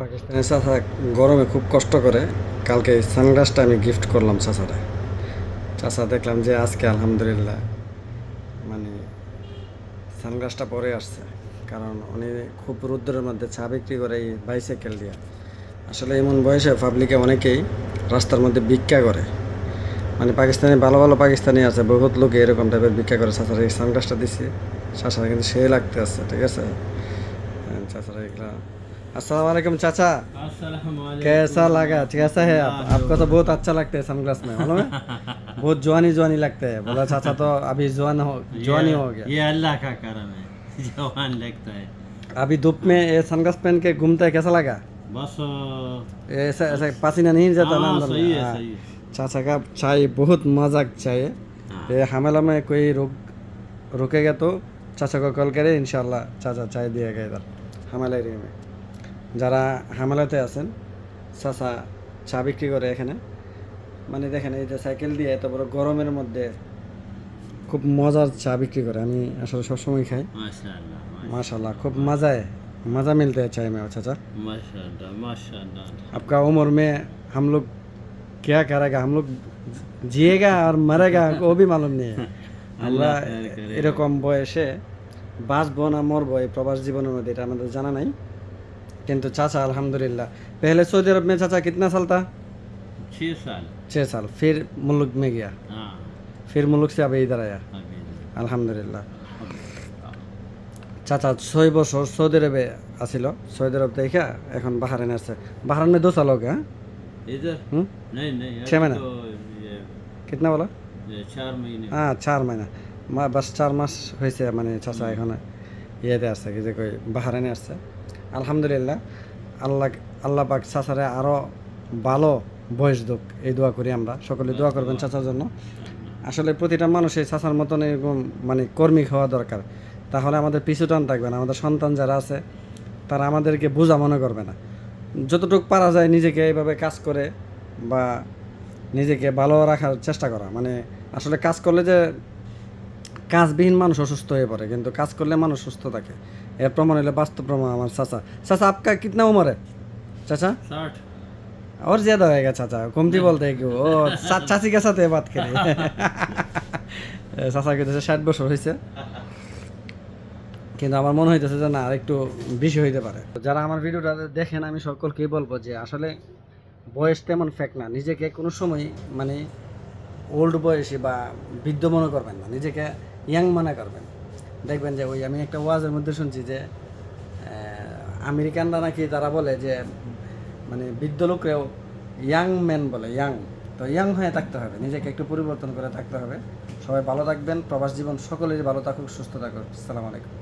পাকিস্তানের চাচা গরমে খুব কষ্ট করে। কালকে সানগ্লাসটা আমি গিফট করলাম চাচারে। চাচা দেখলাম যে আজকে আলহামদুলিল্লাহ মানে সানগ্লাসটা পরে আসছে। কারণ উনি খুব রুদ্রের মধ্যে চা বিক্রি করে এই বাইসাইকেল দিয়ে। আসলে এমন বয়সে পাবলিকে অনেকেই রাস্তার মধ্যে ভিক্ষা করে। মানে পাকিস্তানি ভালো ভালো পাকিস্তানি আছে বহুত লোক এরকম টাইপের ভিক্ষা করে। চাচারা এই সানগ্লাসটা দিছি। চাচারা কিন্তু সে লাগতে আছে ঠিক আছে? হ্যাঁ, চাচারা এগুলা असलम चाचा कैसा लगा? कैसा है आप? हाँ, आपको तो हाँ। बहुत अच्छा लगता है सनग्लास में मालूम है? बहुत जवानी जवानी लगता है। बोला चाचा तो अभी जवान हो जवानी हो गया। ये अल्लाह का करम है। जवान लगता है। अभी धूप में ये सनग्लास पहन के घूमता है कैसा लगा? बस ऐसा ऐसा पसीना नहीं जाता ना अंदर चाचा का चाय बहुत मज़ाक चाय ये हमला में कोई रुक रुकेगा तो चाचा को कॉल करे इनशाला चाचा चाय दिया गया इधर हमारे एरिया में। যারা হামেলাতে আছেন চাচা চা বিক্রি করে এখানে মানে দেখেন এই যে সাইকেল দিয়ে এত বড় গরমের মধ্যে খুব মজার চা বিক্রি করে আমি আসলে সবসময় খাই माशाल्लाह माशाल्लाह खूब मज़ा है मज़ा मिलता है चाय में चाचा माशाल्लाह माशाल्लाह आपका उम्र में हम लोग क्या करेगा हम लोग जिएगा और मरेगा वो भी मालूम नहीं है আমরা আল্লাহ খায়ের করে। এরকম বয়সে বাঁচবো না মরবো এই প্রবাস জীবনের মধ্যে এটা আমাদের জানা নাই কিন্তু চাচা अल्हम्दुलिल्लाह पहले सऊदी अरब में चाचा कितना साल था छः साल छः साल फिर मुल्क में गया हाँ फिर मुल्क से अभी इधर आया अभी আলহামদুলিল্লাহ চাচা ছয় বছর সৌদি আরবে আসিল সৌদি আরব থেকে এখন বাহারাইন আসছে বাহারাইন में दो साल हो गया हाँ? इधर हम्म? नहीं नहीं छः अभी महीना? तो ये, कितना बोला ये चार महीने হ্যাঁ চার মাস মা- বাস চার মাস হয়েছে মানে চাচা এখানে ইয়েতে আসছে কি যে কই বাহারাইনে আসছে আলহামদুলিল্লাহ, আল্লাহ আল্লাহ পাক চাচারে আরও ভালো বয়স দুক, এই দোয়া করি আমরা। সকলে দোয়া করবেন চাচার জন্য। আসলে প্রতিটা মানুষের চাচার মতন এরকম মানে কর্মী হওয়া দরকার। তাহলে আমাদের পিছু টান থাকবে না। আমাদের সন্তান যারা আছে, তারা আমাদেরকে বোঝা মনে করবে না। যতটুকু পারা যায় নিজেকে এইভাবে কাজ করে বা নিজেকে ভালো রাখার চেষ্টা করা। মানে আসলে কাজ করলে যে কাজবিহীন মানুষ অসুস্থ হয়ে পড়ে, কিন্তু কাজ করলে মানুষ সুস্থ থাকে। এর প্রমাণ হলে বাস্তব প্রমাণ আমার চাচা চাচা आपका कितना उम्र है चाचा साठ और ज्यादा होएगा चाचा कमती बोलते हैं क्यों ओ चा- चाची के साथ ये बात करी চাচা কিন্তু ষাট বছর হয়েছে কিন্তু আমার মনে হইতেছে যে না আর একটু বেশি হইতে পারে যারা আমার ভিডিওটা দেখেন আমি সকলকেই বলবো যে আসলে বয়স তেমন ফেক না নিজেকে কোনো সময় মানে ওল্ড বয়সী বা বৃদ্ধ মনে করবেন না নিজেকে ইয়াং মনে করবেন দেখবেন যে ওই আমি একটা ওয়াজের মধ্যে শুনছি যে আমেরিকানরা নাকি তারা বলে যে মানে বৃদ্ধ লোকরেও ইয়াং ম্যান বলে, ইয়াং। তো ইয়াং হয়ে থাকতে হবে, নিজেকে একটু পরিবর্তন করে থাকতে হবে। সবাই ভালো থাকবেন, প্রবাস জীবন সকলেরই ভালো থাকুক, সুস্থ থাকুক। সালাম আলাইকুম।